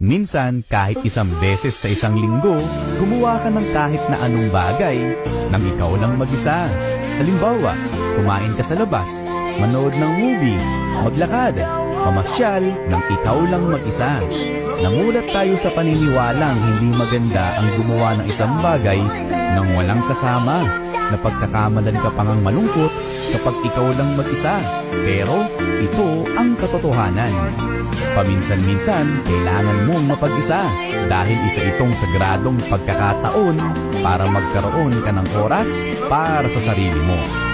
Minsan, kahit isang beses sa isang linggo, gumawa ka ng kahit na anong bagay nang ikaw lang mag-isa. Halimbawa, kumain ka sa labas, manood ng movie, maglakad, mamasyal nang ikaw lang mag-isa. Namulat tayo sa paniniwalang hindi maganda ang gumawa ng isang bagay nang walang kasama. Napagkakamalan ka pa ngang malungkot kapag ikaw lang mag-isa. Pero ito ang katotohanan. Paminsan-minsan, kailangan mong mapag-isa dahil isa itong sagradong pagkakataon para magkaroon ka ng oras para sa sarili mo.